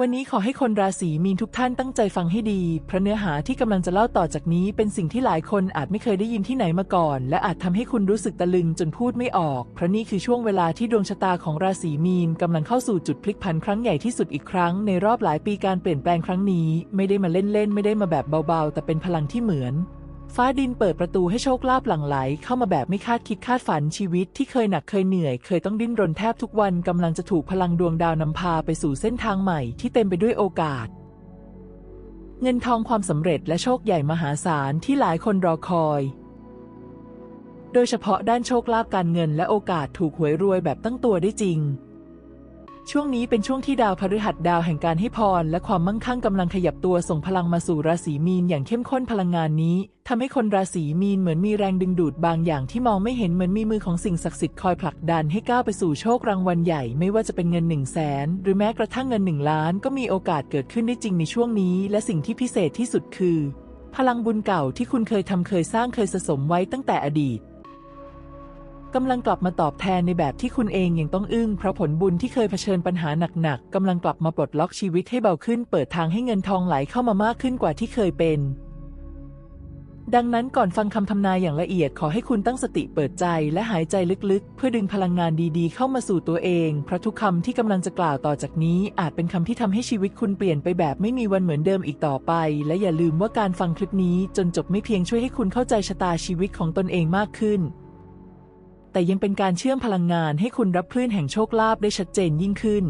วันนี้ขอให้คนราศีมีนทุกท่านตั้งใจฟังให้ดี เพราะเนื้อหาที่กำลังจะเล่าต่อจากนี้เป็นสิ่งที่หลายคนอาจไม่เคยได้ยินที่ไหนมาก่อน และอาจทำให้คุณรู้สึกตะลึงจนพูดไม่ออก เพราะนี่คือช่วงเวลาที่ดวงชะตาของราศีมีนกำลังเข้าสู่จุดพลิกผันครั้งใหญ่ที่สุดอีกครั้งในรอบหลายปีการเปลี่ยนแปลงครั้งนี้ ไม่ได้มาเล่นๆไม่ได้มาแบบเบาๆ แต่เป็นพลังที่เหมือน ฟ้าดินเปิดประตูให้โชคลาภหลั่งไหล เข้ามาแบบไม่คาดคิดคาดฝันชีวิตที่เคยหนักเคยเหนื่อย เคยต้องดิ้นรนแทบทุกวันกำลังจะถูกพลังดวงดาวนำพาไปสู่เส้นทางใหม่ที่เต็มไปด้วยโอกาส เงินทองความสำเร็จและโชคใหญ่มหาศาลที่หลายคนรอคอย โดยเฉพาะด้านโชคลาภการเงินและโอกาสถูกหวยรวยแบบตั้งตัวได้จริง ช่วงนี้เป็นช่วงที่ดาวพฤหัสดาวแห่งการให้พร และความมั่งคั่งกำลังขยับตัวส่งพลังมาสู่ราศีมีนอย่างเข้มข้นพลังงานนี้ทำให้คนราศีมีนเหมือนมีแรงดึงดูดบางอย่างที่มองไม่เห็นเหมือนมีมือของสิ่งศักดิ์สิทธิ์คอยผลักดันให้ก้าวไปสู่โชครางวัลใหญ่ ไม่ว่าจะเป็นเงิน1 0 0 0 0แสนหรือแม้กระทั่งเงิน 1 ล้านก็มีโอกาสเกิดขึ้นได้จริงในช่วงนี้ และสิ่งที่พิเศษที่สุดคือ พลังบุญเก่าที่คุณเคยทำเคยสร้างเคยสะสมไว้ตั้งแต่อดีต กำลังกลับมาตอบแทนในแบบที่คุณเองยังต้องอึ้งเพราะผลบุญที่เคยเผชิญปัญหาหนักๆกำลังกลับมาปลดล็อกชีวิตให้เบาขึ้น เปิดทางให้เงินทองไหลเข้ามามากขึ้นกว่าที่เคยเป็น ดังนั้นก่อนฟังคำทำนายอย่างละเอียดขอให้คุณตั้งสติเปิดใจและหายใจลึกๆ เพื่อดึงพลังงานดีๆ เข้ามาสู่ตัวเอง เพราะทุกคำที่กำลังจะกล่าวต่อจากนี้ อาจเป็นคำที่ทำให้ชีวิตคุณเปลี่ยนไปแบบไม่มีวันเหมือนเดิมอีกต่อไป และอย่าลืมว่าการฟังคลิปนี้จนจบไม่เพียงช่วยให้คุณเข้าใจชะตาชีวิตของตนเองมากขึ้น แต่ยังเป็นการเชื่อมพลังงานให้คุณรับคลื่นแห่งโชคลาภได้ชัดเจนยิ่งขึ้น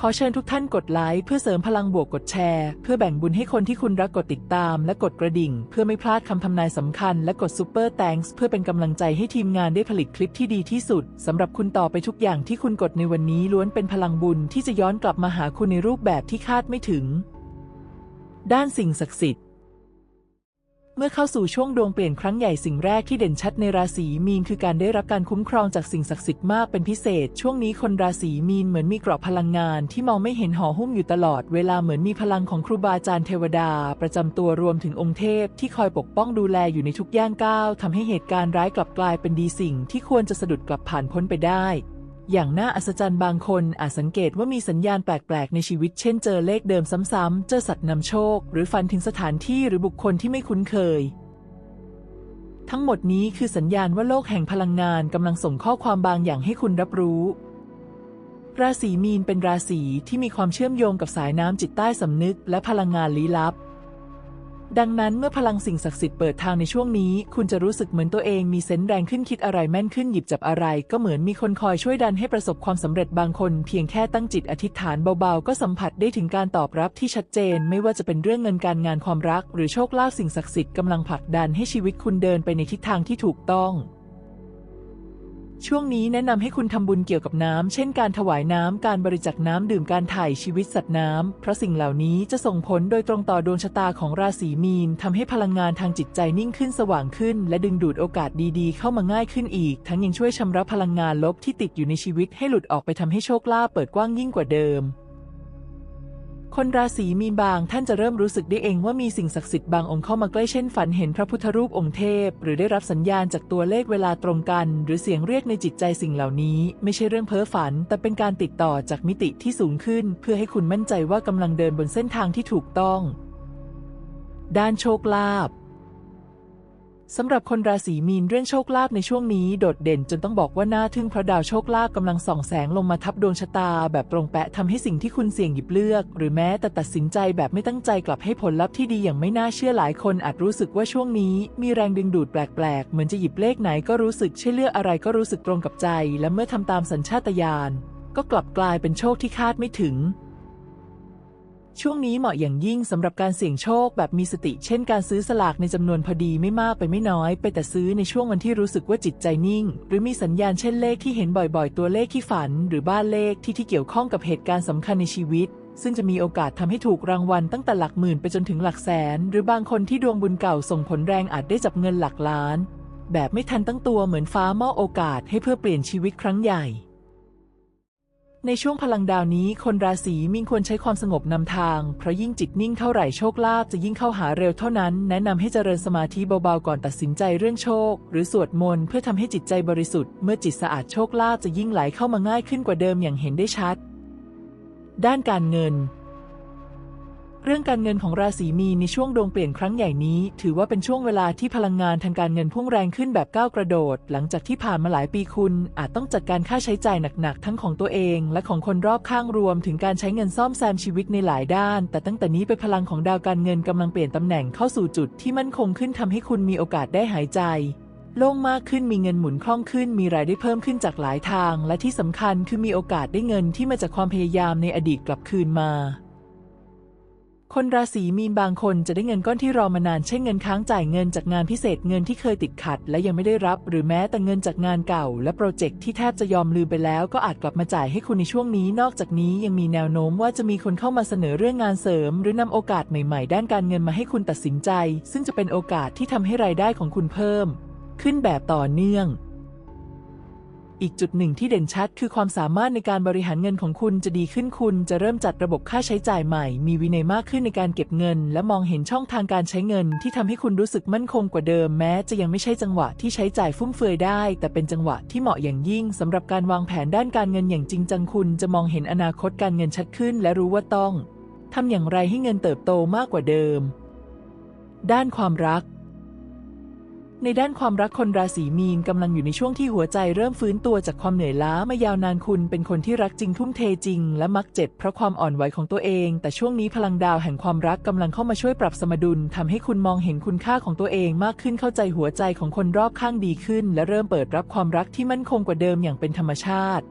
ขอเชิญทุกท่านกดไลค์เพื่อเสริมพลังบวกกดแชร์ เพื่อแบ่งบุญให้คนที่คุณรักกดติดตาม และกดกระดิ่ง เพื่อไม่พลาดคำทำนายสำคัญ และกดซูเปอร์แตงส์เพื่อเป็นกำลังใจให้ทีมงานได้ผลิตคลิปที่ดีที่สุดสำหรับคุณต่อไปทุกอย่างที่คุณกดในวันนี้ล้วนเป็นพลังบุญที่จะย้อนกลับมาหาคุณในรูปแบบที่คาดไม่ถึง ด้านสิ่งศักดิ์สิทธิ์ เมื่อเข้าสู่ช่วงดวงเปลี่ยนครั้งใหญ่สิ่งแรกที่เด่นชัดในราศีมีนคือการได้รับการคุ้มครองจากสิ่งศักดิ์สิทธิ์มากเป็นพิเศษ ช่วงนี้คนราศีมีนเหมือนมีกราะพลังงานที่มองไม่เห็นห่อหุ้มอยู่ตลอด เวลาเหมือนมีพลังของครูบาอาจารย์เทวดา ประจำตัวรวมถึงองค์เทพ ที่คอยปกป้องดูแลอยู่ในทุกย่างก้าวทำให้เหตุการณ์ร้ายกลับกลายเป็นดีสิ่งที่ควรจะสะดุดกลับผ่านพ้นไปได้ อย่างน่าอัศจรรย์บางคนอาจสังเกตว่ามีสัญญาณแปลก ๆ ในชีวิต เช่นเจอเลขเดิมซ้ำ ๆ เจอสัตว์นำโชค หรือฝันถึงสถานที่หรือบุคคลที่ไม่คุ้นเคย ทั้งหมดนี้คือสัญญาณว่าโลกแห่งพลังงานกำลังส่งข้อความบางอย่างให้คุณรับรู้ราศีมีนเป็นราศีที่มีความเชื่อมโยงกับสายน้ำจิตใต้สำนึกและพลังงานลี้ลับ ดังนั้นเมื่อพลังสิ่งศักดิ์สิทธิ์เปิดทางในช่วงนี้ คุณจะรู้สึกเหมือนตัวเองมีเซนส์แรงขึ้นคิดอะไรแม่นขึ้นหยิบจับอะไร ก็เหมือนมีคนคอยช่วยดันให้ประสบความสำเร็จบางคน เพียงแค่ตั้งจิตอธิษฐานเบาๆ ก็สัมผัสได้ถึงการตอบรับที่ชัดเจน ไม่ว่าจะเป็นเรื่องเงินการงานความรัก หรือโชคลาภสิ่งศักดิ์สิทธิ์กำลังผลักดันให้ชีวิตคุณเดินไปในทิศทางที่ถูกต้อง ช่วงนี้แนะนำให้คุณทำบุญเกี่ยวกับน้ำ เช่นการถวายน้ำ การบริจาคน้ำดื่ม การถ่ายชีวิตสัตว์น้ำ เพราะสิ่งเหล่านี้จะส่งผลโดยตรงต่อดวงชะตาของราศีมีนทำให้พลังงานทางจิตใจนิ่งขึ้นสว่างขึ้น และดึงดูดโอกาสดีๆ เข้ามาง่ายขึ้นอีก ทั้งยังช่วยชำระพลังงานลบที่ติดอยู่ในชีวิตให้หลุดออกไปทำให้โชคลาภเปิดกว้างยิ่งกว่าเดิม คนราศีมีนบางท่านจะเริ่มรู้สึกได้เองว่ามีสิ่งศักดิ์สิทธิ์บางองค์เข้ามาใกล้เช่นฝันเห็นพระพุทธรูปองค์เทพ หรือได้รับสัญญาณจากตัวเลขเวลาตรงกัน หรือเสียงเรียกในจิตใจสิ่งเหล่านี้ ไม่ใช่เรื่องเพ้อฝัน แต่เป็นการติดต่อจากมิติที่สูงขึ้น เพื่อให้คุณมั่นใจว่ากำลังเดินบนเส้นทางที่ถูกต้อง ด้านโชคลาภ สำหรับคนราศีมีนเรื่องโชคลาภในช่วงนี้โดดเด่นจนต้องบอกว่าน่าทึ่งเพราะดาวโชคลาภกำลังส่องแสงลงมาทับดวงชะตา แบบตรงแปะทำให้สิ่งที่คุณเสี่ยงหยิบเลือก หรือแม้แต่ตัดสินใจแบบไม่ตั้งใจกลับให้ผลลัพธ์ที่ดีอย่างไม่น่าเชื่อหลายคนอาจรู้สึกว่าช่วงนี้มีแรงดึงดูดแปลกๆ เหมือนจะหยิบเลขไหนก็รู้สึกใช่เลือกอะไรก็รู้สึกตรงกับใจ และเมื่อทำตามสัญชาตญาณก็กลับกลายเป็นโชคที่คาดไม่ถึง ช่วงนี้เหมาะอย่างยิ่งสำหรับการเสี่ยงโชคแบบมีสติ เช่นการซื้อสลากในจำนวนพอดีไม่มากไปไม่น้อย ไปแต่ซื้อในช่วงวันที่รู้สึกว่าจิตใจนิ่ง หรือมีสัญญาณเช่นเลขที่เห็นบ่อยๆ ตัวเลขที่ฝัน หรือบ้านเลขที่ที่เกี่ยวข้องกับเหตุการณ์สำคัญในชีวิต ซึ่งจะมีโอกาสทำให้ถูกรางวัลตั้งแต่หลักหมื่นไปจนถึงหลักแสน หรือบางคนที่ดวงบุญเก่าส่งผลแรงอาจได้จับเงินหลักล้าน แบบไม่ทันตั้งตัวเหมือนฟ้ามอบโอกาสให้เพื่อเปลี่ยนชีวิตครั้งใหญ่ ในช่วงพลังดาวนี้คนราศีมีนควรใช้ความสงบนำทาง เพราะยิ่งจิตนิ่งเท่าไหร่โชคลาภจะยิ่งเข้าหาเร็วเท่านั้น แนะนำให้เจริญสมาธิเบาๆก่อนตัดสินใจเรื่องโชค หรือสวดมนต์เพื่อทำให้จิตใจบริสุทธิ์ เมื่อจิตสะอาดโชคลาภจะยิ่งไหลเข้ามาง่ายขึ้นกว่าเดิมอย่างเห็นได้ชัด ด้านการเงิน เรื่องการเงินของราศีมีนในช่วงดวงเปลี่ยนครั้งใหญ่นี้ ถือว่าเป็นช่วงเวลาที่พลังงานทางการเงินพุ่งแรงขึ้นแบบก้าวกระโดด หลังจากที่ผ่านมาหลายปีคุณ อาจต้องจัดการค่าใช้จ่ายหนักๆ ทั้งของตัวเอง และของคนรอบข้างรวม ถึงการใช้เงินซ่อมแซมชีวิตในหลายด้าน แต่ตั้งแต่นี้ไปพลังของดาวการเงินกำลังเปลี่ยนตำแหน่งเข้าสู่จุดที่มั่นคงขึ้นทำให้คุณมีโอกาสได้หายใจโล่งมากขึ้นมีเงินหมุนคล่องขึ้น มีรายได้เพิ่มขึ้นจากหลายทาง และที่สำคัญคือมีโอกาสได้เงินที่มาจากความพยายามในอดีตกลับคืนมา คนราศีมีนบางคนจะได้เงินก้อนที่รอมานาน เช่นเงินค้างจ่ายเงินจากงานพิเศษเงินที่เคยติดขัด และยังไม่ได้รับ หรือแม้แต่เงินจากงานเก่า และโปรเจกต์ที่แทบจะยอมลืมไปแล้ว ก็อาจกลับมาจ่ายให้คุณในช่วงนี้ นอกจากนี้ยังมีแนวโน้มว่าจะมีคนเข้ามาเสนอเรื่องงานเสริม หรือนำโอกาสใหม่ๆ ด้านการเงินมาให้คุณตัดสินใจ ซึ่งจะเป็นโอกาสที่ทำให้รายได้ของคุณเพิ่ม ขึ้นแบบต่อเนื่อง อีกจุดหนึ่งที่เด่นชัดคือความสามารถในการบริหารเงินของคุณจะดีขึ้นคุณจะเริ่มจัดระบบค่าใช้จ่ายใหม่ มีวินัยมากขึ้นในการเก็บเงิน และมองเห็นช่องทางการใช้เงิน ที่ทำให้คุณรู้สึกมั่นคงกว่าเดิมแม้ จะยังไม่ใช่จังหวะที่ใช้จ่ายฟุ่มเฟือยได้ แต่เป็นจังหวะที่เหมาะอย่างยิ่งสำหรับการวางแผนด้านการเงินอย่างจริงจังคุณ จะมองเห็นอนาคตการเงินชัดขึ้น และรู้ว่าต้องทำอย่างไรให้เงินเติบโตมากกว่าเดิม ด้านความรัก ในด้านความรักคนราศีมีนกำลังอยู่ในช่วงที่หัวใจเริ่มฟื้นตัวจากความเหนื่อยล้ามายาวนานคุณเป็นคนที่รักจริงทุ่มเทจริง และมักเจ็บเพราะความอ่อนไหวของตัวเอง แต่ช่วงนี้พลังดาวแห่งความรักกำลังเข้ามาช่วยปรับสมดุลทำให้คุณมองเห็นคุณค่าของตัวเองมากขึ้นเข้าใจหัวใจของคนรอบข้างดีขึ้น และเริ่มเปิดรับความรักที่มั่นคงกว่าเดิมอย่างเป็นธรรมชาติ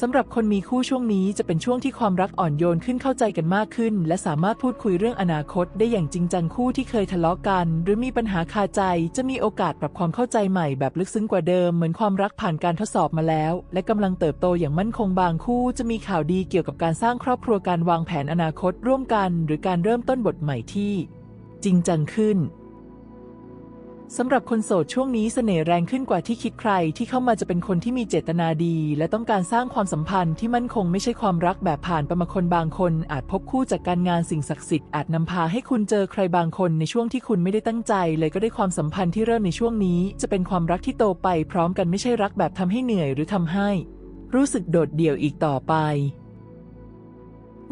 สำหรับคนมีคู่ช่วงนี้จะเป็นช่วงที่ความรักอ่อนโยนขึ้นเข้าใจกันมากขึ้น และสามารถพูดคุยเรื่องอนาคตได้อย่างจริงจังคู่ที่เคยทะเลาะกัน หรือมีปัญหาคาใจจะมีโอกาสปรับความเข้าใจใหม่แบบลึกซึ้งกว่าเดิม เหมือนความรักผ่านการทดสอบมาแล้ว และกำลังเติบโตอย่างมั่นคงบางคู่จะมีข่าวดีเกี่ยวกับการสร้างครอบครัวการวางแผนอนาคตร่วมกัน หรือการเริ่มต้นบทใหม่ที่ จริงจังขึ้น สำหรับคนโสดช่วงนี้เสน่ห์แรงขึ้นกว่าที่คิดใครที่เข้ามาจะเป็นคนที่มีเจตนาดี และต้องการสร้างความสัมพันธ์ที่มั่นคงไม่ใช่ความรักแบบผ่านประมาคนบางคน อาจพบคู่จากการงานสิ่งศักดิ์สิทธิ์อาจนำพาให้คุณเจอใครบางคนในช่วงที่คุณไม่ได้ตั้งใจ เลยก็ได้ความสัมพันธ์ที่เริ่มในช่วงนี้ จะเป็นความรักที่โตไปพร้อมกันไม่ใช่รักแบบทำให้เหนื่อยหรือทำให้ รู้สึกโดดเดี่ยวอีกต่อไป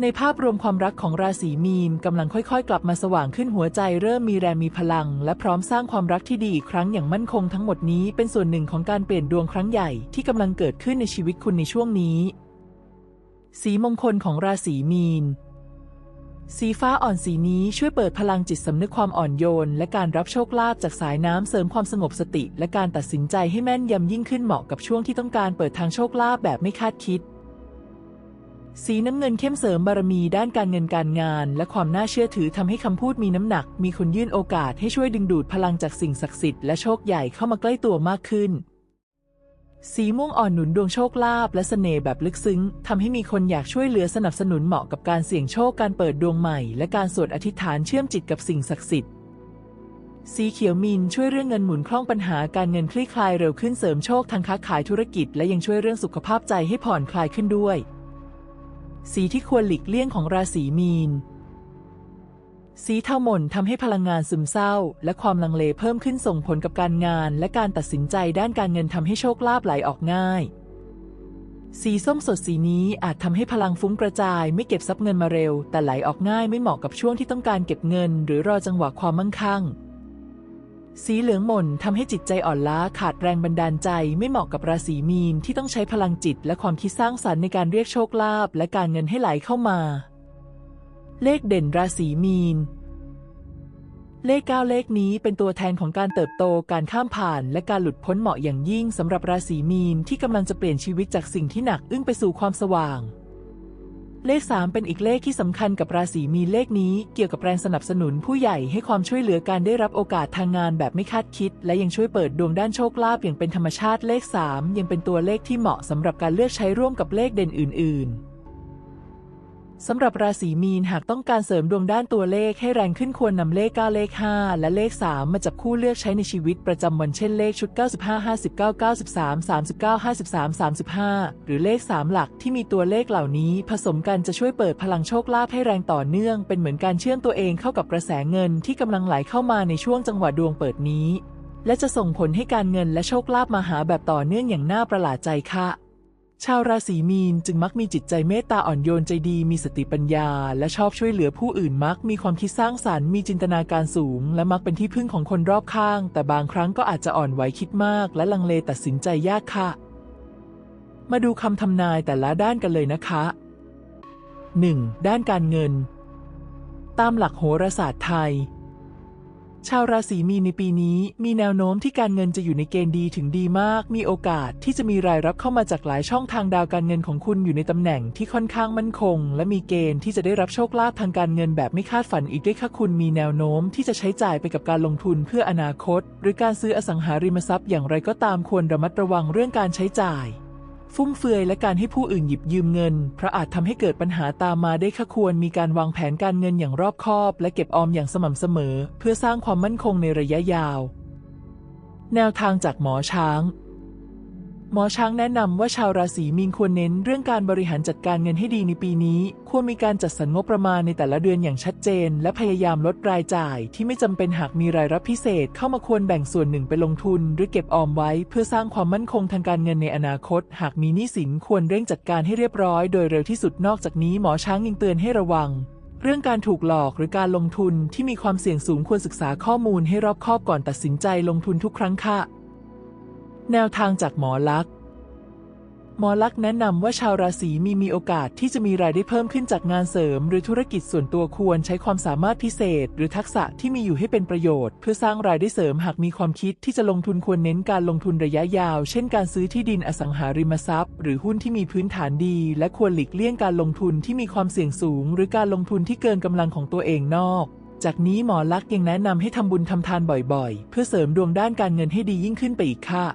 ในภาพรวมความรักของราศีมีนกำลังค่อยๆ กลับมาสว่างขึ้นหัวใจเริ่มมีแรงมีพลัง และพร้อมสร้างความรักที่ดีอีกครั้งอย่างมั่นคงทั้งหมดนี้เป็นส่วนหนึ่งของการเปลี่ยนดวงครั้งใหญ่ที่กำลังเกิดขึ้นในชีวิตคุณในช่วงนี้ สีมงคลของราศีมีน สีฟ้าอ่อนสีนี้ช่วยเปิดพลังจิตสำนึกความอ่อนโยน และการรับโชคลาภจากสายน้ำเสริมความสงบสติ และการตัดสินใจให้แม่นยำยิ่งขึ้นเหมาะกับช่วงที่ต้องการเปิดทางโชคลาภแบบไม่คาดคิด สีน้ำเงินเข้มเสริมบารมีด้านการเงินการงาน และความน่าเชื่อถือทำให้คำพูดมีน้ำหนัก มีคนยื่นโอกาสให้ช่วยดึงดูดพลังจากสิ่งศักดิ์สิทธิ์และโชคใหญ่เข้ามาใกล้ตัวมากขึ้น สีม่วงอ่อนหนุนดวงโชคลาภและเสน่ห์แบบลึกซึ้งทำให้มีคนอยากช่วยเหลือสนับสนุนเหมาะกับการเสี่ยงโชคการเปิดดวงใหม่ และการสวดอธิษฐานเชื่อมจิตกับสิ่งศักดิ์สิทธิ์สีเขียวมินช่วยเรื่องเงินหมุนคล่องปัญหาการเงินคลี่คลายเร็วขึ้นเสริมโชคทางค้าขายธุรกิจ และยังช่วยเรื่องสุขภาพใจให้ผ่อนคลายขึ้นด้วย สีที่ควรหลีกเลี่ยงของราศีมีน สีเทาหม่นทำให้พลังงานซึมเศร้า และความลังเลเพิ่มขึ้นส่งผลกับการงาน และการตัดสินใจด้านการเงินทำให้โชคลาภไหลออกง่าย สีส้มสดสีนี้อาจทำให้พลังฟุ้งกระจาย ไม่เก็บทรัพย์เงินมาเร็ว แต่ไหลออกง่ายไม่เหมาะกับช่วงที่ต้องการเก็บเงิน หรือรอจังหวะความมั่งคั่ง สีเหลืองหม่นทำให้จิตใจอ่อนล้าขาดแรงบันดาลใจไม่เหมาะกับราศีมีนที่ต้องใช้พลังจิตและความคิดสร้างสรรค์ในการเรียกโชคลาภและการเงินให้ไหลเข้ามา เลขเด่นราศีมีน เลข9เลขนี้เป็นตัวแทนของการเติบโตการข้ามผ่านและการหลุดพ้นเหมาะอย่างยิ่งสำหรับราศีมีนที่กำลังจะเปลี่ยนชีวิตจากสิ่งที่หนักอึ้งไปสู่ความสว่าง เลข 3 เป็นอีกเลขที่สำคัญกับราศีมีเลขนี้ เกี่ยวกับแรงสนับสนุนผู้ใหญ่ให้ความช่วยเหลือการได้รับโอกาสทางงานแบบไม่คาดคิด และยังช่วยเปิดดวงด้านโชคลาภอย่างเป็นธรรมชาติเลข 3 ยังเป็นตัวเลขที่เหมาะสำหรับการเลือกใช้ร่วมกับเลขเด่นอื่น ๆ สำหรับราศีมีนหากต้องการเสริมดวงด้านตัวเลขให้แรงขึ้นควรนำเลข 9 เลข 5 และเลข 3 มาจับคู่เลือกใช้ในชีวิตประจำวันเช่นเลขชุด 95 59 93 39 53 35 หรือเลข 3 หลักที่มีตัวเลขเหล่านี้ ผสมกันจะช่วยเปิดพลังโชคลาภให้แรงต่อเนื่อง เป็นเหมือนการเชื่อมตัวเองเข้ากับกระแสเงินที่กำลังไหลเข้ามาในช่วงจังหวะดวงเปิดนี้ และจะส่งผลให้การเงินและโชคลาภมาหาแบบต่อเนื่องอย่างน่าประหลาดใจค่ะ ชาวราศีมีนจึงมักมีจิตใจเมตตาอ่อนโยนใจดี มีสติปัญญา และชอบช่วยเหลือผู้อื่นมักมีความคิดสร้างสรรค์ มีจินตนาการสูง และมักเป็นที่พึ่งของคนรอบข้าง แต่บางครั้งก็อาจจะอ่อนไหวคิดมาก และลังเลตัดสินใจยากค่ะ มาดูคำทำนายแต่ละด้านกันเลยนะคะ 1. ด้านการเงิน ตามหลักโหราศาสตร์ไทย ชาวราศีมีนในปีนี้ มีแนวโน้มที่การเงินจะอยู่ในเกณฑ์ดีถึงดีมาก มีโอกาสที่จะมีรายรับเข้ามาจากหลายช่องทางดาวการเงินของคุณอยู่ในตำแหน่งที่ค่อนข้างมั่นคง และมีเกณฑ์ที่จะได้รับโชคลาภทางการเงินแบบไม่คาดฝันอีกด้วยค่ะคุณมีแนวโน้มที่จะใช้จ่ายไปกับการลงทุนเพื่ออนาคต หรือการซื้ออสังหาริมทรัพย์อย่างไรก็ตามควรระมัดระวังเรื่องการใช้จ่าย ฟุ่มเฟือยและการให้ผู้อื่นหยิบยืมเงิน เพราะอาจทำให้เกิดปัญหาตามมาได้ค่ะควรมีการวางแผนการเงินอย่างรอบคอบ และเก็บออมอย่างสม่ำเสมอ เพื่อสร้างความมั่นคงในระยะยาว แนวทางจากหมอช้าง หมอช้างแนะนำว่าชาวราศีมีนควรเน้นเรื่องการบริหารจัดการเงินให้ดีในปีนี้ ควรมีการจัดสรรงบประมาณในแต่ละเดือนอย่างชัดเจน และพยายามลดรายจ่าย ที่ไม่จำเป็นหากมีรายรับพิเศษ เข้ามาควรแบ่งส่วนหนึ่งไปลงทุน หรือเก็บออมไว้ เพื่อสร้างความมั่นคงทางการเงินในอนาคต หากมีหนี้สินควรเร่งจัดการให้เรียบร้อยโดยเร็วที่สุดนอกจากนี้หมอช้างยังเตือนให้ระวังเรื่องการถูกหลอกหรือการลงทุนที่มีความเสี่ยงสูงควรศึกษาข้อมูลให้รอบคอบก่อนตัดสินใจลงทุนทุกครั้งค่ะ แนวทางจากหมอลักษณ์หมอลักษณ์แนะนำว่าชาวราศีมีมีโอกาสที่จะมีรายได้เพิ่มขึ้นจากงานเสริม หรือธุรกิจส่วนตัวควรใช้ความสามารถพิเศษ หรือทักษะที่มีอยู่ให้เป็นประโยชน์ เพื่อสร้างรายได้เสริมหากมีความคิดที่จะลงทุนควรเน้นการลงทุนระยะยาว เช่นการซื้อที่ดินอสังหาริมทรัพย์ หรือหุ้นที่มีพื้นฐานดี และควรหลีกเลี่ยงการลงทุนที่มีความเสี่ยงสูง หรือการลงทุนที่เกินกำลังของตัวเองนอกจากนี้หมอลักษ์ยังแนะนำให้ทำบุญทำทานบ่อยๆ เพื่อเสริมดวงด้านการเงินให้ดียิ่งขึ้นไปอีกค่ะ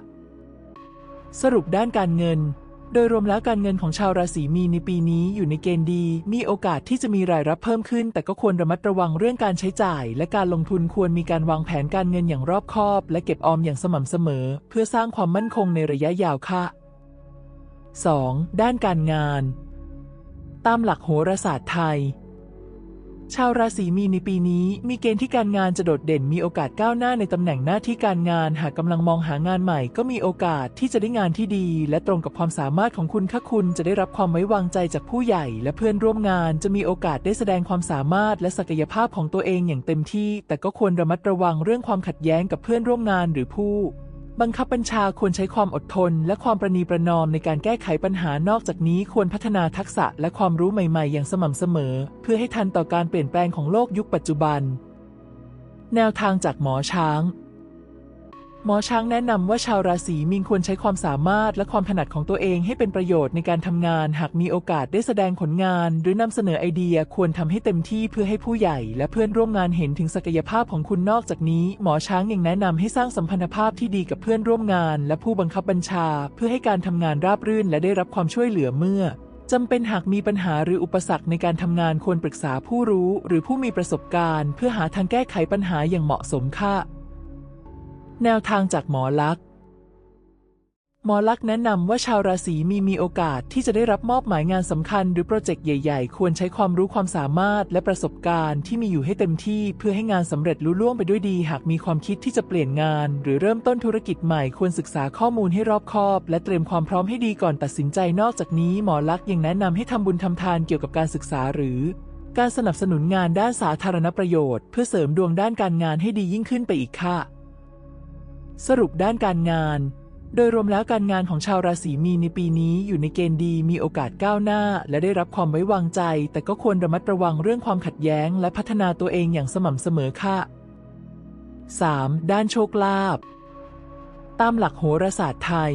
สรุปด้านการเงิน โดยรวมแล้วการเงินของชาวราศีมีนในปีนี้อยู่ในเกณฑ์ดี มีโอกาสที่จะมีรายรับเพิ่มขึ้น แต่ก็ควรระมัดระวังเรื่องการใช้จ่าย และการลงทุนควรมีการวางแผนการเงินอย่างรอบคอบ และเก็บออมอย่างสม่ำเสมอ เพื่อสร้างความมั่นคงในระยะยาวค่ะ 2. ด้านการงาน ตามหลักโหราศาสตร์ไทย ชาวราศีมีนในปีนี้ มีเกณฑ์ที่การงานจะโดดเด่นมีโอกาสก้าวหน้าในตำแหน่งหน้าที่การงาน หากกำลังมองหางานใหม่ ก็มีโอกาสที่จะได้งานที่ดี และตรงกับความสามารถของคุณค่ะคุณจะได้รับความไว้วางใจจากผู้ใหญ่ และเพื่อนร่วมงานจะมีโอกาสได้แสดงความสามารถและศักยภาพของตัวเองอย่างเต็มที่ แต่ก็ควรระมัดระวังเรื่องความขัดแย้งกับเพื่อนร่วมงานหรือผู้ บังคับบัญชาควรใช้ความอดทน และความประนีประนอมในการแก้ไขปัญหานอกจากนี้ควรพัฒนาทักษะและความรู้ใหม่ ๆ อย่างสม่ำเสมอ เพื่อให้ทันต่อการเปลี่ยนแปลงของโลกยุคปัจจุบัน แนวทางจากหมอช้าง หมอช้างแนะนำว่าชาวราศีมีนควรใช้ความสามารถและความถนัดของตัวเองให้เป็นประโยชน์ในการทำงาน หากมีโอกาสได้แสดงผลงาน หรือนำเสนอไอเดียควรทำให้เต็มที่เพื่อให้ผู้ใหญ่ และเพื่อนร่วมงานเห็นถึงศักยภาพของคุณนอกจากนี้ หมอช้างยังแนะนำให้สร้างสัมพันธภาพที่ดีกับเพื่อนร่วมงาน และผู้บังคับบัญชา เพื่อให้การทำงานราบรื่น และได้รับความช่วยเหลือเมื่อจำเป็นหากมีปัญหาหรืออุปสรรคในการทำงานควรปรึกษาผู้รู้ หรือผู้มีประสบการณ์ เพื่อหาทางแก้ไขปัญหาอย่างเหมาะสมค่ะ แนวทางจากหมอลักษ์หมอลักษ์แนะนำว่าชาวราศีมีมีโอกาสที่จะได้รับมอบหมายงานสำคัญหรือโปรเจกต์ใหญ่ๆ ควรใช้ความรู้ความสามารถและประสบการณ์ที่มีอยู่ให้เต็มที่เพื่อให้งานสำเร็จลุล่วงไปด้วยดี หากมีความคิดที่จะเปลี่ยนงาน หรือเริ่มต้นธุรกิจใหม่ควรศึกษาข้อมูลให้รอบคอบ และเตรียมความพร้อมให้ดีก่อนตัดสินใจนอกจากนี้หมอลักษ์ยังแนะนำให้ทำบุญทำทานเกี่ยวกับการศึกษาหรือการสนับสนุนงานด้านสาธารณประโยชน์ เพื่อเสริมดวงด้านการงานให้ดียิ่งขึ้นไปอีกค่ะ สรุปด้านการงาน โดยรวมแล้วการงานของชาวราศีมีนในปีนี้อยู่ในเกณฑ์ดีมีโอกาสก้าวหน้า และได้รับความไว้วางใจ แต่ก็ควรระมัดระวังเรื่องความขัดแย้ง และพัฒนาตัวเองอย่างสม่ำเสมอค่ะ 3. ด้านโชคลาภตามหลักโหราศาสตร์ไทย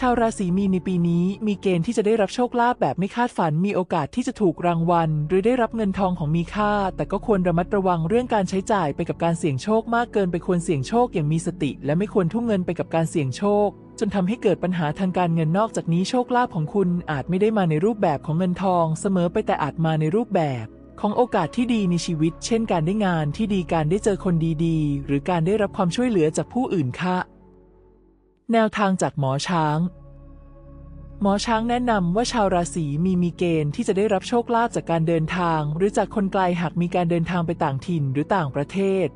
ชาวราศีมีนในปีนี้มีเกณฑ์ที่จะได้รับโชคลาภแบบไม่คาดฝันมีโอกาสที่จะถูกรางวัล หรือได้รับเงินทองของมีค่า แต่ก็ควรระมัดระวังเรื่องการใช้จ่ายไปกับการเสี่ยงโชคมากเกินไปควรเสี่ยงโชคอย่างมีสติ และไม่ควรทุ่มเงินไปกับการเสี่ยงโชค จนทำให้เกิดปัญหาทางการเงินนอกจากนี้โชคลาภของคุณอาจไม่ได้มาในรูปแบบของเงินทอง เสมอไปแต่อาจมาในรูปแบบ ของโอกาสที่ดีในชีวิต เช่น การได้งานที่ดีการได้เจอคนดีๆ หรือการได้รับความช่วยเหลือจากผู้อื่นค่ะ แนวทางจากหมอช้าง หมอช้างแนะนำว่าชาวราศีมีมีเกณฑ์ที่จะได้รับโชคลาภจากการเดินทาง หรือจากคนไกลหากมีการเดินทางไปต่างถิ่นหรือต่างประเทศ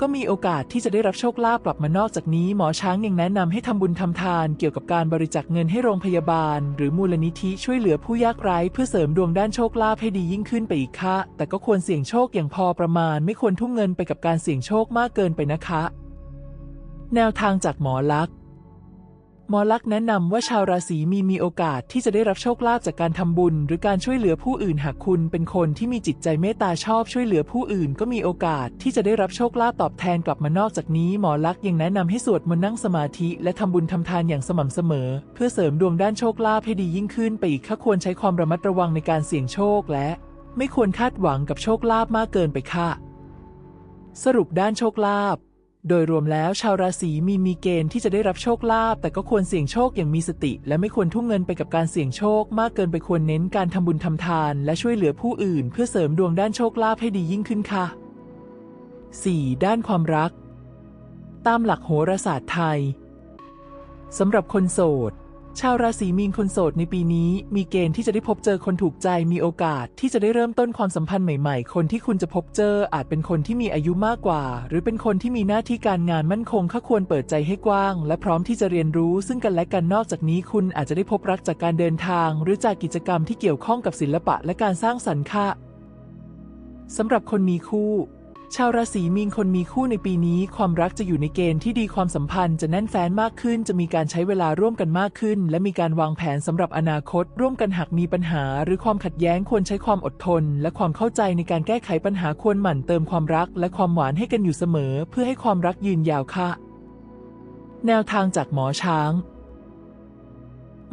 ก็มีโอกาสที่จะได้รับโชคลาภกลับมานอกจากนี้ หมอช้างยังแนะนำให้ทำบุญทำทานเกี่ยวกับการบริจาคเงินให้โรงพยาบาล หรือมูลนิธิช่วยเหลือผู้ยากไร้เพื่อเสริมดวงด้านโชคลาภให้ดียิ่งขึ้นไปอีกค่ะแต่ก็ควรเสี่ยงโชคอย่างพอประมาณ ไม่ควรทุ่มเงินไปกับการเสี่ยงโชคมากเกินไปนะคะ แนวทางจากหมอลักษ์หมอลักษ์แนะนำว่าชาวราศีมีนมีโอกาสที่จะได้รับโชคลาภจากการทำบุญ หรือการช่วยเหลือผู้อื่นหากคุณเป็นคนที่มีจิตใจเมตตาชอบช่วยเหลือผู้อื่น ก็มีโอกาสที่จะได้รับโชคลาภตอบแทนกลับมานอกจากนี้หมอลักษ์ยังแนะนำให้สวดมนต์นั่งสมาธิและทำบุญทำทานอย่างสม่ำเสมอ เพื่อเสริมดวงด้านโชคลาภให้ดียิ่งขึ้นไปอีกค่ะควรใช้ความระมัดระวังในการเสี่ยงโชคและ ไม่ควรคาดหวังกับโชคลาภมากเกินไปค่ะสรุปด้านโชคลาภ โดยรวมแล้วชาวราศีมีนมีเกณฑ์ที่จะได้รับโชคลาภแต่ก็ควรเสี่ยงโชคอย่างมีสติ และไม่ควรทุ่มเงินไปกับการเสี่ยงโชค มากเกินไปควรเน้นการทำบุญทำทาน และช่วยเหลือผู้อื่น เพื่อเสริมดวงด้านโชคลาภให้ดียิ่งขึ้นค่ะ 4. ด้านความรัก ตามหลักโหราศาสตร์ไทยสำหรับคนโสด ชาวราศีมีนคนโสดในปีนี้ มีเกณฑ์ที่จะได้พบเจอคนถูกใจมีโอกาสที่จะได้เริ่มต้นความสัมพันธ์ใหม่ๆ คนที่คุณจะพบเจออาจเป็นคนที่มีอายุมากกว่า หรือเป็นคนที่มีหน้าที่การงานมั่นคงข้าควรเปิดใจให้กว้าง และพร้อมที่จะเรียนรู้ซึ่งกันและกันนอกจากนี้คุณอาจจะได้พบรักจากการเดินทาง หรือจากกิจกรรมที่เกี่ยวข้องกับศิลปะและการสร้างสรรค์ค่ะสำหรับคนมีคู่ ชาวราศีมีนคนมีคู่ในปีนี้ ความรักจะอยู่ในเกณฑ์ที่ดีความสัมพันธ์จะแน่นแฟ้นมากขึ้น จะมีการใช้เวลาร่วมกันมากขึ้น และมีการวางแผนสำหรับอนาคต ร่วมกันหากมีปัญหา หรือความขัดแย้งควรใช้ความอดทน และความเข้าใจในการแก้ไขปัญหาควรหมั่นเติมความรัก และความหวานให้กันอยู่เสมอ เพื่อให้ความรักยืนยาวค่ะ แนวทางจากหมอช้าง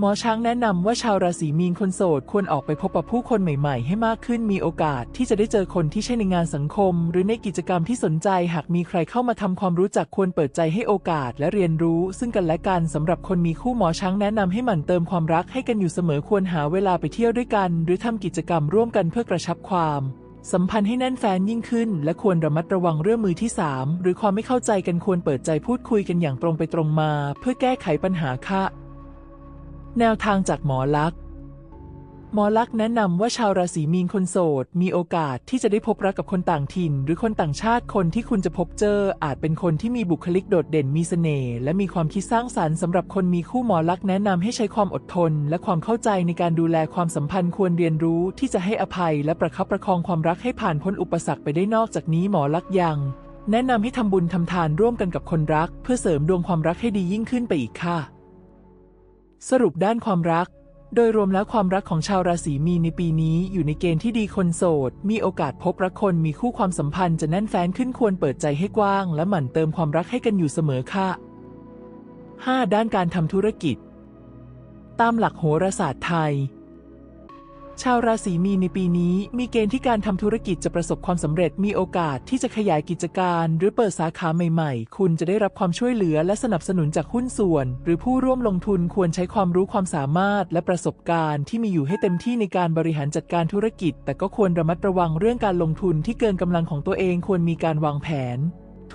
หมอช้างแนะนำว่าชาวราศีมีนคนโสดควรออกไปพบกับผู้คนใหม่ ๆ ให้มากขึ้นมีโอกาสที่จะได้เจอคนที่ใช่ในงานสังคม หรือในกิจกรรมที่สนใจ หากมีใครเข้ามาทำความรู้จักควรเปิดใจให้โอกาสและเรียนรู้ ซึ่งกันและกันสำหรับคนมีคู่หมอช้างแนะนำให้หมั่นเติมความรักให้กันอยู่เสมอควรหาเวลาไปเที่ยวด้วยกัน หรือทำกิจกรรมร่วมกันเพื่อกระชับความสัมพันธ์ให้แน่นแฟ้นยิ่งขึ้น และควรระมัดระวังเรื่องมือที่สามหรือความไม่เข้าใจกันควรเปิดใจพูดคุยกันอย่างตรงไปตรงมา เพื่อแก้ไขปัญหาค่ะ แนวทางจากหมอลักษ์หมอลักษ์แนะนำว่าชาวราศีมีนคนโสด มีโอกาสที่จะได้พบรักกับคนต่างถิ่น หรือคนต่างชาติคนที่คุณจะพบเจอ อาจเป็นคนที่มีบุคลิกโดดเด่นมีเสน่ห์และมีความคิดสร้างสรรค์สำหรับคนมีคู่หมอลักษ์แนะนำให้ใช้ความอดทน และความเข้าใจในการดูแลความสัมพันธ์ควรเรียนรู้ที่จะให้อภัย และประคับประคองความรักให้ผ่านพ้นอุปสรรคไปได้นอกจากนี้หมอลักษ์ยัง แนะนำให้ทำบุญทำทานร่วมกันกับคนรัก เพื่อเสริมดวงความรักให้ดียิ่งขึ้นไปอีกค่ะ สรุปด้านความรัก โดยรวมแล้วความรักของชาวราศีมีนในปีนี้อยู่ในเกณฑ์ที่ดีคนโสด มีโอกาสพบรักคนมีคู่ความสัมพันธ์จะแน่นแฟ้นขึ้นควรเปิดใจให้กว้าง และหมั่นเติมความรักให้กันอยู่เสมอค่ะ 5. ด้านการทำธุรกิจ ตามหลักโหราศาสตร์ไทย ชาวราศีมีนในปีนี้มีเกณฑ์ที่การทำธุรกิจจะประสบความสำเร็จมีโอกาสที่จะขยายกิจการ หรือเปิดสาขาใหม่ๆ คุณจะได้รับความช่วยเหลือและสนับสนุนจากหุ้นส่วน หรือผู้ร่วมลงทุนควรใช้ความรู้ความสามารถ และประสบการณ์ที่มีอยู่ให้เต็มที่ในการบริหารจัดการธุรกิจ แต่ก็ควรระมัดระวังเรื่องการลงทุนที่เกินกำลังของตัวเองควรมีการวางแผน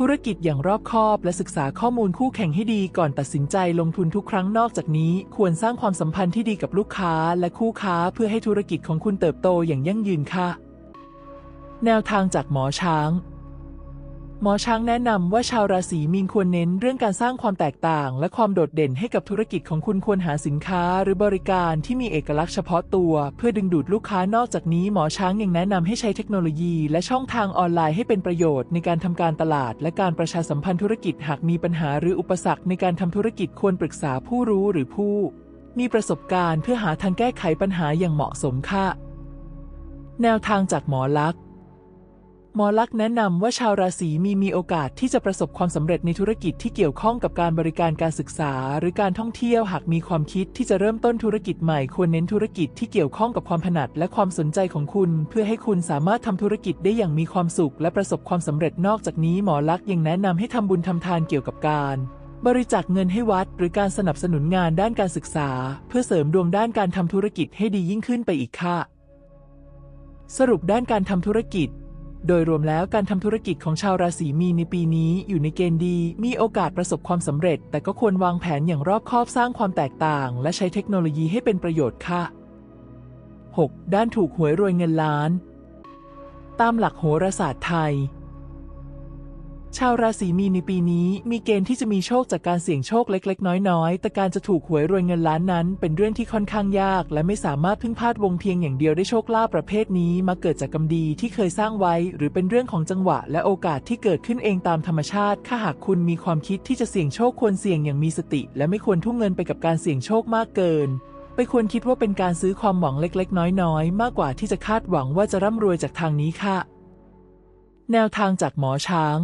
ธุรกิจอย่างรอบคอบและศึกษาข้อมูลคู่แข่งให้ดีก่อนตัดสินใจลงทุนทุกครั้งนอกจากนี้ ควรสร้างความสัมพันธ์ที่ดีกับลูกค้าและคู่ค้าเพื่อให้ธุรกิจของคุณเติบโตอย่างยั่งยืนค่ะ แนวทางจากหมอช้าง หมอช้างแนะนำว่าชาวราศีมีนควรเน้นเรื่องการสร้างความแตกต่าง และความโดดเด่นให้กับธุรกิจของคุณควรหาสินค้า หรือบริการที่มีเอกลักษณ์เฉพาะตัว เพื่อดึงดูดลูกค้านอกจากนี้หมอช้างยังแนะนำให้ใช้เทคโนโลยี และช่องทางออนไลน์ให้เป็นประโยชน์ในการทำการตลาด และการประชาสัมพันธ์ธุรกิจหากมีปัญหาหรืออุปสรรคในการทำธุรกิจควรปรึกษาผู้รู้หรือผู้ มีประสบการณ์เพื่อหาทางแก้ไขปัญหาอย่างเหมาะสมค่ะ แนวทางจากหมอลักษ หมอลักษ์แนะนำว่าชาวราศีมีมีโอกาสที่จะประสบความสำเร็จในธุรกิจที่เกี่ยวข้องกับการบริการการศึกษา หรือการท่องเที่ยวหากมีความคิดที่จะเริ่มต้นธุรกิจใหม่ควรเน้นธุรกิจที่เกี่ยวข้องกับความถนัดและความสนใจของคุณ เพื่อให้คุณสามารถทำธุรกิจได้อย่างมีความสุข และประสบความสำเร็จนอกจากนี้หมอลักษ์ยังแนะนำให้ทำบุญทำทานเกี่ยวกับการบริจาคเงินให้วัดหรือการสนับสนุนงานด้านการศึกษา เพื่อเสริมดวงด้านการทำธุรกิจให้ดียิ่งขึ้นไปอีกค่ะ สรุปด้านการทำธุรกิจ โดยรวมแล้วการทำธุรกิจของชาวราศีมีนในปีนี้อยู่ในเกณฑ์ดี มีโอกาสประสบความสำเร็จ แต่ก็ควรวางแผนอย่างรอบคอบสร้างความแตกต่าง และใช้เทคโนโลยีให้เป็นประโยชน์ค่ะ 6. ด้านถูกหวยรวยเงินล้าน ตามหลักโหราศาสตร์ไทย ชาวราศีมีนในปีนี้มีเกณฑ์ที่จะมีโชคจากการเสี่ยงโชคเล็ก ๆ น้อยๆ แต่การจะถูกหวยรวยเงินล้านนั้น เป็นเรื่องที่ค่อนข้างยาก และไม่สามารถพึ่งพาดวงเพียงอย่างเดียวได้โชคลาภประเภทนี้มาเกิดจากกรรมดีที่เคยสร้างไว้ หรือเป็นเรื่องของจังหวะ และโอกาสที่เกิดขึ้นเองตามธรรมชาติถ้าหากคุณมีความคิดที่จะเสี่ยงโชคควรเสี่ยงอย่างมีสติ และไม่ควรทุ่มเงินไปกับการเสี่ยงโชคมากเกินไปควรคิดว่าเป็นการซื้อความหวังเล็ก ๆ น้อยๆ มากกว่าที่จะคาดหวังว่าจะร่ำรวยจากทางนี้ค่ะ แนวทางจากหมอช้าง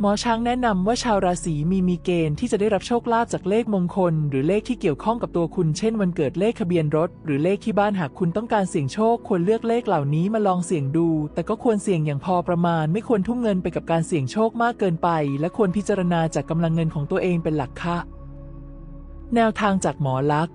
หมอช้างแนะนำว่าชาวราศีมีมีเกณฑ์ที่จะได้รับโชคลาภจากเลขมงคล หรือเลขที่เกี่ยวข้องกับตัวคุณ เช่น วันเกิดเลขทะเบียนรถ หรือเลขที่บ้านหากคุณต้องการเสี่ยงโชค ควรเลือกเลขเหล่านี้มาลองเสี่ยงดู แต่ก็ควรเสี่ยงอย่างพอประมาณ ไม่ควรทุ่มเงินไปกับการเสี่ยงโชคมากเกินไป และควรพิจารณาจากกำลังเงินของตัวเองเป็นหลักค่ะ แนวทางจากหมอลักษณ์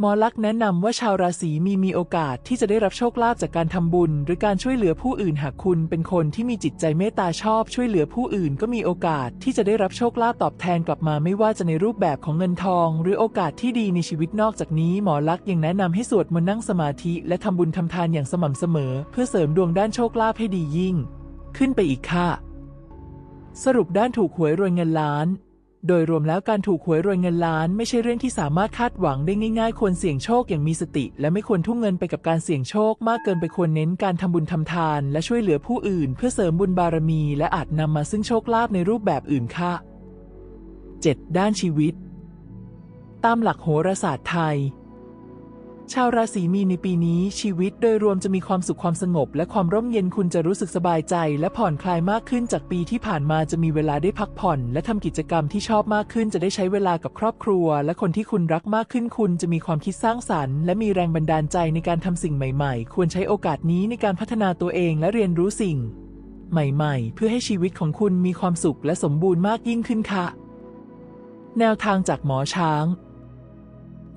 หมอลักษ์แนะนำว่าชาวราศีมีมีโอกาสที่จะได้รับโชคลาภจากการทำบุญ หรือการช่วยเหลือผู้อื่นหากคุณเป็นคนที่มีจิตใจเมตตาชอบช่วยเหลือผู้อื่น ก็มีโอกาสที่จะได้รับโชคลาภตอบแทนกลับมาไม่ว่าจะในรูปแบบของเงินทอง หรือโอกาสที่ดีในชีวิตนอกจากนี้หมอลักษ์ยังแนะนำให้สวดมนต์นั่งสมาธิ และทำบุญทำทานอย่างสม่ำเสมอ เพื่อเสริมดวงด้านโชคลาภให้ดียิ่ง ขึ้นไปอีกค่ะ สรุปด้านถูกหวยรวยเงินล้าน โดยรวมแล้วการถูกหวยรวยเงินล้านไม่ใช่เรื่องที่สามารถคาดหวังได้ง่าย ๆ ควรเสี่ยงโชคอย่างมีสติ และไม่ควรทุ่มเงินไปกับการเสี่ยงโชค มากเกินไปควรเน้นการทำบุญทำทาน และช่วยเหลือผู้อื่น เพื่อเสริมบุญบารมี และอาจนำมาซึ่งโชคลาภในรูปแบบอื่นค่ะ 7. ด้านชีวิต ตามหลักโหราศาสตร์ไทย ชาวราศีมีนในปีนี้ชีวิตโดยรวมจะมีความสุขความสงบ และความร่มเย็นคุณจะรู้สึกสบายใจ และผ่อนคลายมากขึ้นจากปีที่ผ่านมาจะมีเวลาได้พักผ่อน และทำกิจกรรมที่ชอบมากขึ้น จะได้ใช้เวลากับครอบครัว และคนที่คุณรักมากขึ้นคุณจะมีความคิดสร้างสรรค์ และมีแรงบันดาลใจในการทำสิ่งใหม่ๆ ควรใช้โอกาสนี้ในการพัฒนาตัวเองและเรียนรู้สิ่ง ใหม่ ๆ เพื่อให้ชีวิตของคุณมีความสุขและสมบูรณ์มากยิ่งขึ้นค่ะ แนวทางจากหมอช้าง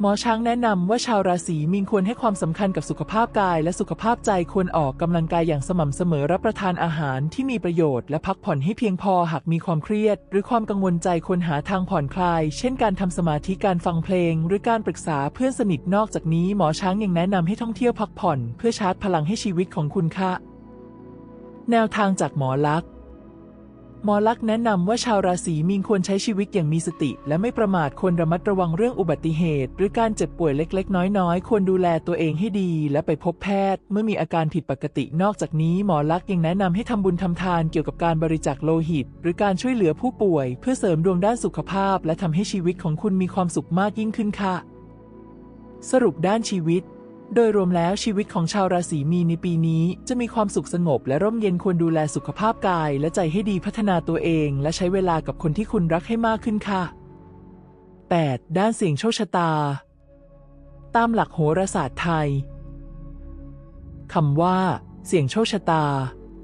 หมอช้างแนะนำว่าชาวราศีมีนควรให้ความสำคัญกับสุขภาพกายและสุขภาพใจควรออกกำลังกายอย่างสม่ำเสมอรับประทานอาหารที่มีประโยชน์และพักผ่อนให้เพียงพอหากมีความเครียด หรือความกังวลใจควรหาทางผ่อนคลาย เช่นการทำสมาธิการฟังเพลง หรือการปรึกษาเพื่อนสนิทนอกจากนี้หมอช้างยังแนะนำให้ท่องเที่ยวพักผ่อน เพื่อชาร์จพลังให้ชีวิตของคุณค่ะแนวทางจากหมอลักษณ์ หมอลักษ์แนะนำว่าชาวราศีมีนควรใช้ชีวิตอย่างมีสติ และไม่ประมาทควรระมัดระวังเรื่องอุบัติเหตุ หรือการเจ็บป่วยเล็ก ๆ น้อย ๆ ควรดูแลตัวเองให้ดี และไปพบแพทย์ เมื่อมีอาการผิดปกตินอกจากนี้หมอลักษ์ยังแนะนำให้ทำบุญทำทานเกี่ยวกับการบริจาคโลหิต หรือการช่วยเหลือผู้ป่วย เพื่อเสริมดวงด้านสุขภาพ และทำให้ชีวิตของคุณมีความสุขมากยิ่งขึ้นค่ะ สรุปด้านชีวิต โดยรวมแล้วชีวิตของชาวราศีมีนในปีนี้ จะมีความสุขสงบและร่มเย็นควรดูแลสุขภาพกาย และใจให้ดีพัฒนาตัวเอง และใช้เวลากับคนที่คุณรักให้มากขึ้นค่ะ 8. ด้านเสียงโชคชะตา ตามหลักโหราศาสตร์ไทยคำว่า เสียงโชคชะตา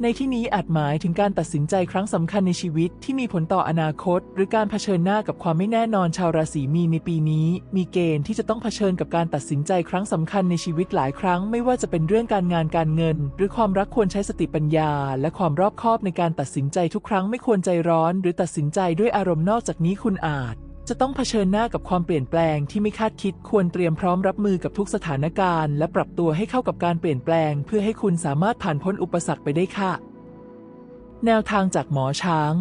ในที่นี้อาจหมายถึงการตัดสินใจครั้งสำคัญในชีวิตที่มีผลต่ออนาคต หรือการเผชิญหน้ากับความไม่แน่นอนชาวราศีมีนในปีนี้ มีเกณฑ์ที่จะต้องเผชิญกับการตัดสินใจครั้งสำคัญในชีวิตหลายครั้ง ไม่ว่าจะเป็นเรื่องการงานการเงิน หรือความรักควรใช้สติปัญญา และความรอบคอบในการตัดสินใจทุกครั้งไม่ควรใจร้อน หรือตัดสินใจด้วยอารมณ์นอกจากนี้คุณอาจ จะต้องเผชิญหน้ากับความเปลี่ยนแปลงที่ไม่คาดคิดควรเตรียมพร้อมรับมือกับทุกสถานการณ์ และปรับตัวให้เข้ากับการเปลี่ยนแปลง เพื่อให้คุณสามารถผ่านพ้นอุปสรรคไปได้ค่ะ แนวทางจากหมอช้าง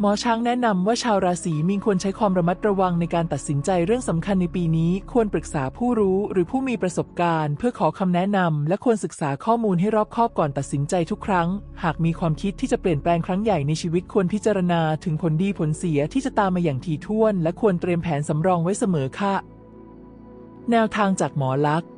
หมอช้างแนะนำว่าชาวราศีมีนควรใช้ความระมัดระวังในการตัดสินใจเรื่องสำคัญในปีนี้ ควรปรึกษาผู้รู้หรือผู้มีประสบการณ์ เพื่อขอคำแนะนำและควรศึกษาข้อมูลให้รอบคอบก่อนตัดสินใจทุกครั้ง หากมีความคิดที่จะเปลี่ยนแปลงครั้งใหญ่ในชีวิตควรพิจารณาถึงผลดีผลเสียที่จะตามมาอย่างถี่ถ้วน และควรเตรียมแผนสำรองไว้เสมอค่ะ แนวทางจากหมอลักษณ์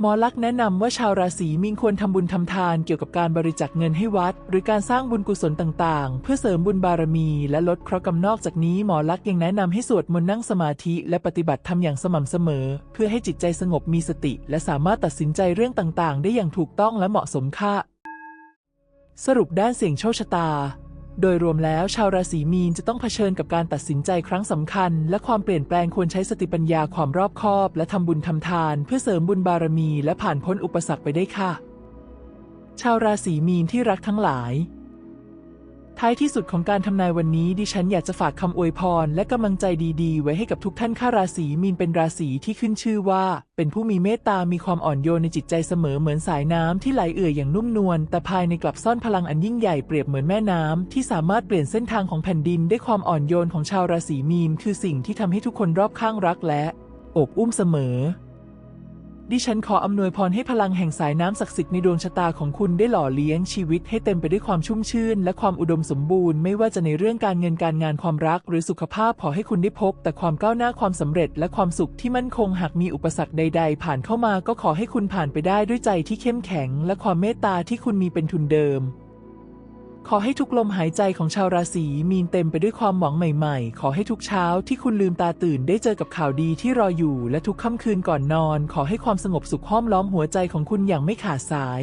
หมอลักษ์แนะนำว่าชาวราศีมีนควรทำบุญทำทานเกี่ยวกับการบริจาคเงินให้วัด หรือการสร้างบุญกุศลต่างๆ เพื่อเสริมบุญบารมีและลดเคราะห์กรรมนอกจากนี้หมอลักษ์ยังแนะนำให้สวดมนต์นั่งสมาธิและปฏิบัติธรรมอย่างสม่ำเสมอ เพื่อให้จิตใจสงบมีสติ และสามารถตัดสินใจเรื่องต่างๆ ได้อย่างถูกต้องและเหมาะสมค่ะ สรุปด้านเสี่ยงโชคชะตา โดยรวมแล้วชาวราศีมีนจะต้องเผชิญกับการตัดสินใจครั้งสำคัญ และความเปลี่ยนแปลงควรใช้สติปัญญาความรอบคอบ และทำบุญทำทาน เพื่อเสริมบุญบารมี และผ่านพ้นอุปสรรคไปได้ค่ะ ชาวราศีมีนที่รักทั้งหลาย ท้ายที่สุดของการทำนายวันนี้ ดิฉันอยากจะฝากคำอวยพร และกำลังใจดีๆ ไว้ให้กับทุกท่านข้าราศีมีนเป็นราศีที่ขึ้นชื่อว่า เป็นผู้มีเมตตา มีความอ่อนโยนในจิตใจเสมอเหมือนสายน้ำที่ไหลเอื่อยอย่างนุ่มนวลแต่ภายในกลับซ่อนพลังอันยิ่งใหญ่เปรียบเหมือนแม่น้ำที่สามารถเปลี่ยนเส้นทางของแผ่นดินได้ความอ่อนโยนของชาวราศีมีนคือสิ่งที่ทำให้ทุกคนรอบข้างรักและ อบอุ้มเสมอ ดิฉันขออำนวยพรให้พลังแห่งสายน้ำศักดิ์สิทธิ์ในดวงชะตาของคุณได้หล่อเลี้ยงชีวิตให้เต็มไปด้วยความชุ่มชื่น และความอุดมสมบูรณ์ไม่ว่าจะในเรื่องการเงินการงานความรัก หรือสุขภาพขอให้คุณได้พบ แต่ความก้าวหน้าความสำเร็จ และความสุขที่มั่นคงหากมีอุปสรรคใด ๆ ผ่านเข้ามาก็ขอให้คุณผ่านไปได้ด้วยใจที่เข้มแข็ง และความเมตตาที่คุณมีเป็นทุนเดิม ขอให้ทุกลมหายใจของชาวราศีมีนเต็มไปด้วยความหวังใหม่ๆ ขอให้ทุกเช้าที่คุณลืมตาตื่นได้เจอกับข่าวดีที่รออยู่ และทุกค่ำคืนก่อนนอน ขอให้ความสงบสุขห้อมล้อมหัวใจของคุณอย่างไม่ขาดสาย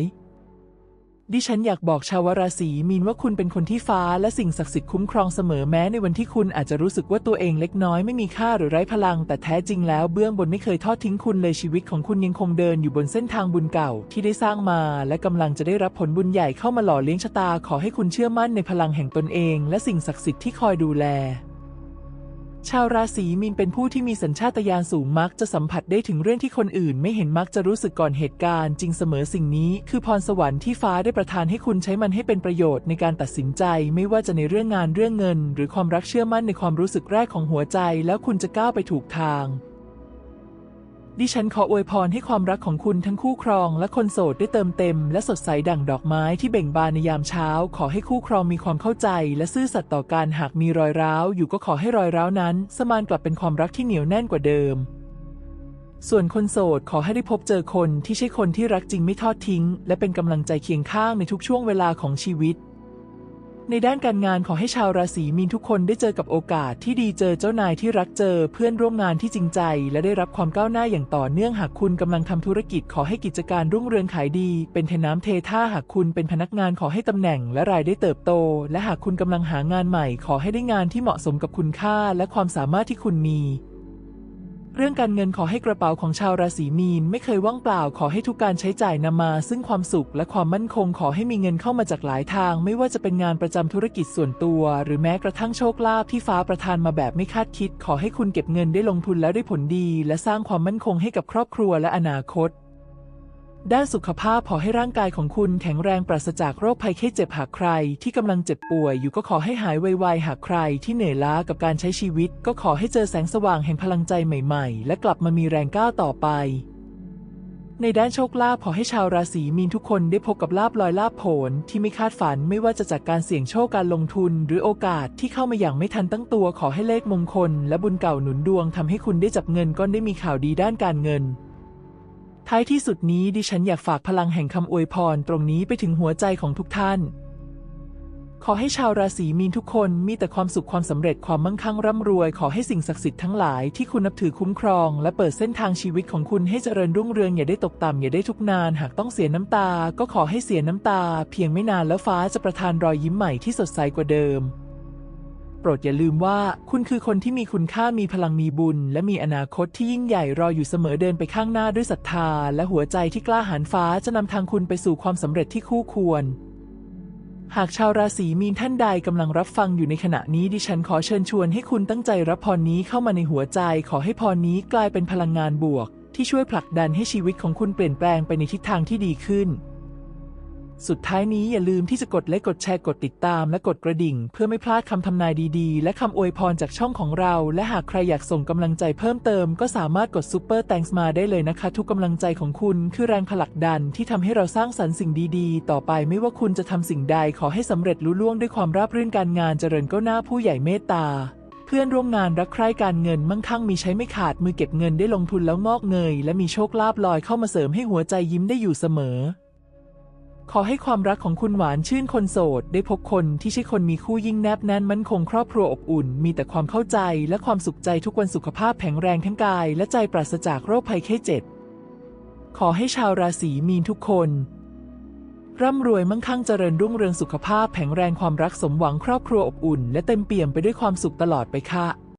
ดิฉันอยากบอกชาวราศีมีนว่าคุณเป็นคนที่ฟ้าและสิ่งศักดิ์สิทธิ์คุ้มครองเสมอแม้ในวันที่คุณอาจจะรู้สึกว่าตัวเองเล็กน้อยไม่มีค่าหรือไร้พลัง แต่แท้จริงแล้วเบื้องบนไม่เคยทอดทิ้งคุณเลยชีวิตของคุณยังคงเดินอยู่บนเส้นทางบุญเก่า ที่ได้สร้างมา และกำลังจะได้รับผลบุญใหญ่เข้ามาหล่อเลี้ยงชะตา ขอให้คุณเชื่อมั่นในพลังแห่งตนเอง และสิ่งศักดิ์สิทธิ์ที่คอยดูแล ชาวราศีมีนเป็นผู้ที่มีสัญชาตญาณสูงมักจะสัมผัสได้ถึงเรื่องที่คนอื่น ไม่เห็นมักจะรู้สึกก่อนเหตุการณ์จริงเสมอสิ่งนี้ คือพรสวรรค์ที่ฟ้าได้ประทานให้คุณใช้มันให้เป็นประโยชน์ในการตัดสินใจ ไม่ว่าจะในเรื่องงานเรื่องเงิน หรือความรักเชื่อมั่นในความรู้สึกแรกของหัวใจ แล้วคุณจะก้าวไปถูกทาง ดิฉันขออวยพรให้ความรักของคุณทั้งคู่ครองและคนโสดได้เติมเต็ม และสดใสดั่งดอกไม้ที่เบ่งบานในยามเช้า ขอให้คู่ครองมีความเข้าใจ และซื่อสัตย์ต่อกันหากมีรอยร้าว อยู่ก็ขอให้รอยร้าวนั้น สมานกลับเป็นความรักที่เหนียวแน่นกว่าเดิม ส่วนคนโสดขอให้ได้พบเจอคนที่ใช่คนที่รักจริงไม่ทอดทิ้ง และเป็นกำลังใจเคียงข้างในทุกช่วงเวลาของชีวิต ในด้านการงานขอให้ชาวราศีมีนทุกคนได้เจอกับโอกาสที่ดีเจอเจ้านายที่รักเจอเพื่อนร่วมงานที่จริงใจ และได้รับความก้าวหน้าอย่างต่อเนื่องหากคุณกำลังทำธุรกิจขอให้กิจการรุ่งเรืองขายดี เป็นเทน้ำเทท่าหากคุณเป็นพนักงานขอให้ตำแหน่งและรายได้เติบโต และหากคุณกำลังหางานใหม่ ขอให้ได้งานที่เหมาะสมกับคุณค่าและความสามารถที่คุณมี เรื่องการเงินขอให้กระเป๋าของชาวราศีมีนไม่เคยว่างเปล่า ขอให้ทุกการใช้จ่ายนำมา ซึ่งความสุขและความมั่นคงขอให้มีเงินเข้ามาจากหลายทาง ไม่ว่าจะเป็นงานประจำธุรกิจส่วนตัว หรือแม้กระทั่งโชคลาภที่ฟ้าประทานมาแบบไม่คาดคิด ขอให้คุณเก็บเงินได้ลงทุนแล้วได้ผลดี และสร้างความมั่นคงให้กับครอบครัวและอนาคต ด้านสุขภาพขอให้ร่างกายของคุณแข็งแรงปราศจากโรคภัยไข้เจ็บหากใคร ที่กำลังเจ็บป่วยอยู่ก็ขอให้หายไวๆหากใคร ที่เหนื่อยล้ากับการใช้ชีวิต ก็ขอให้เจอแสงสว่างแห่งพลังใจใหม่ๆ และกลับมามีแรงก้าวต่อไป ในด้านโชคลาภขอให้ชาวราศีมีนทุกคนได้พบกับลาบลอยลาบผลที่ไม่คาดฝันไม่ว่าจะจากการเสี่ยงโชคการลงทุน หรือโอกาสที่เข้ามาอย่างไม่ทันตั้งตัวขอให้เลขมงคล และบุญเก่าหนุนดวงทำให้คุณได้จับเงินก้อนได้มีข่าวดีด้านการเงิน ท้ายที่สุดนี้ดิฉันอยากฝากพลังแห่งคำอวยพรตรงนี้ไปถึงหัวใจของทุกท่าน ขอให้ชาวราศีมีนทุกคนมีแต่ความสุขความสำเร็จความมั่งคั่งร่ำรวย ขอให้สิ่งศักดิ์สิทธิ์ทั้งหลายที่คุณนับถือคุ้มครอง และเปิดเส้นทางชีวิตของคุณให้เจริญรุ่งเรืองอย่าได้ตกต่ำอย่าได้ทุกข์นาน หากต้องเสียน้ำตา ก็ขอให้เสียน้ำตา เพียงไม่นานแล้วฟ้าจะประทานรอยยิ้มใหม่ที่สดใสกว่าเดิม โปรดอย่าลืมว่าคุณคือคนที่มีคุณค่ามีพลังมีบุญ และมีอนาคตที่ยิ่งใหญ่รออยู่เสมอเดินไปข้างหน้าด้วยศรัทธา และหัวใจที่กล้าหาญฟ้าจะนำทางคุณไปสู่ความสำเร็จที่คู่ควร หากชาวราศีมีนท่านใดกำลังรับฟังอยู่ในขณะนี้ดิฉันขอเชิญชวนให้คุณตั้งใจรับพรนี้เข้ามาในหัวใจ ขอให้พรนี้กลายเป็นพลังงานบวก ที่ช่วยผลักดันให้ชีวิตของคุณเปลี่ยนแปลงไปในทิศทางที่ดีขึ้น สุดท้ายนี้อย่าลืมที่จะกดไลค์กดแชร์กดติดตามและกดกระดิ่ง เพื่อไม่พลาดคำทำนายดีๆ และคำอวยพรจากช่องของเรา และหากใครอยากส่งกำลังใจเพิ่มเติมก็สามารถกดซูเปอร์แตงส์มาได้เลยนะคะ ทุกกำลังใจของคุณคือแรงผลักดันที่ทำให้เราสร้างสรรค์สิ่งดีๆ ต่อไปไม่ว่าคุณจะทำสิ่งใดขอให้สำเร็จลุล่วงด้วยความราบรื่นการงานเจริญก้าวหน้าผู้ใหญ่เมตตาเพื่อนร่วมงานรักใคร่การเงินมั่งคั่งมีใช้ไม่ขาดมือเก็บเงินได้ลงทุนแล้วงอกเงย และมีโชคลาภลอยเข้ามาเสริมให้หัวใจยิ้มได้อยู่เสมอ ขอให้ความรักของคุณหวานชื่นคนโสด ได้พบคนที่ใช่คนมีคู่ยิ่งแนบแน่นมั่นคงครอบครัวอบอุ่น มีแต่ความเข้าใจและความสุขใจทุกวันสุขภาพแข็งแรงทั้งกาย และใจปราศจากโรคภัยไข้เจ็บ ขอให้ชาวราศีมีนทุกคน ร่ำรวยมั่งคั่งเจริญรุ่งเรืองสุขภาพแข็งแรงความรักสมหวังครอบครัวอบอุ่น และเต็มเปี่ยมไปด้วยความสุขตลอดไปค่ะ